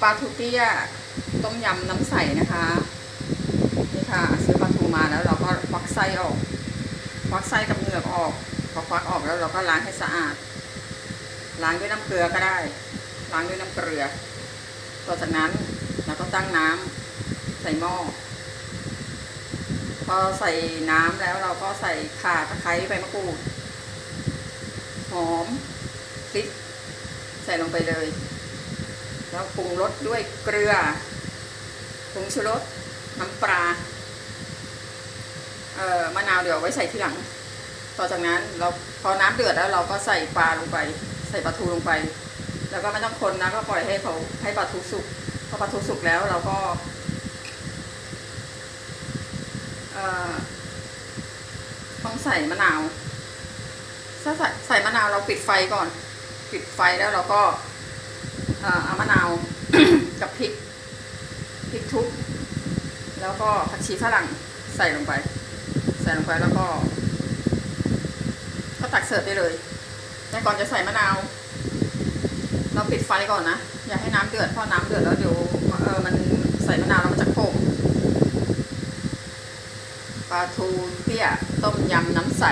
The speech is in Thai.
ปลาทูเตี้ยต้มยำน้ำใสนะคะนี่ค่ะซื้อปลาทูมาแล้วเราก็ควักไส้ออกควักไส้กับเหงือกออก พอควักออกแล้วเราก็ล้างให้สะอาด ล้างด้วยน้ำเกลือก็ได้ ล้างด้วยน้ำเกลือ ต่อจากนั้นเราก็ตั้งน้ำใส่หม้อพอใส่น้ำแล้วเราก็ใส่ข่าตะไคร้ใบมะกรูดหอมพริกใส่ลงไปเลย แล้วปรุงรสด้วยเกลือปรุงชูรสน้ำปลาเอ่อมะนาวเดี๋ยวไว้ใส่ทีหลัง ต่อจากนั้นเราพอน้ำเดือดแล้วเราก็ใส่ปลาลงไป ใส่ปลาทูลงไป แล้วก็ไม่ต้องคนนะก็ปล่อยให้เขาให้ปลาทูสุกพอปลาทูสุกแล้วเราก็เอ่อต้องใส่มะนาวถ้าใส่ใส่มะนาวเราปิดไฟก่อน ปิดไฟแล้วเราก็ เอ่อเอามะนาว กับพริกพริกทุบแล้วก็ผักชีฝรั่งใส่ลงไป ใส่ลงไปแล้วก็ ก็ตักเสิร์ฟได้เลย แต่ก่อนจะใส่มะนาว เราปิดไฟก่อนนะ อย่าให้น้ำเดือดเพราะน้ำเดือดแล้วเดี๋ยวเออมันใส่มะนาวแล้วมันจะโขมปลาทูเตี้ยต้มยำน้ำใส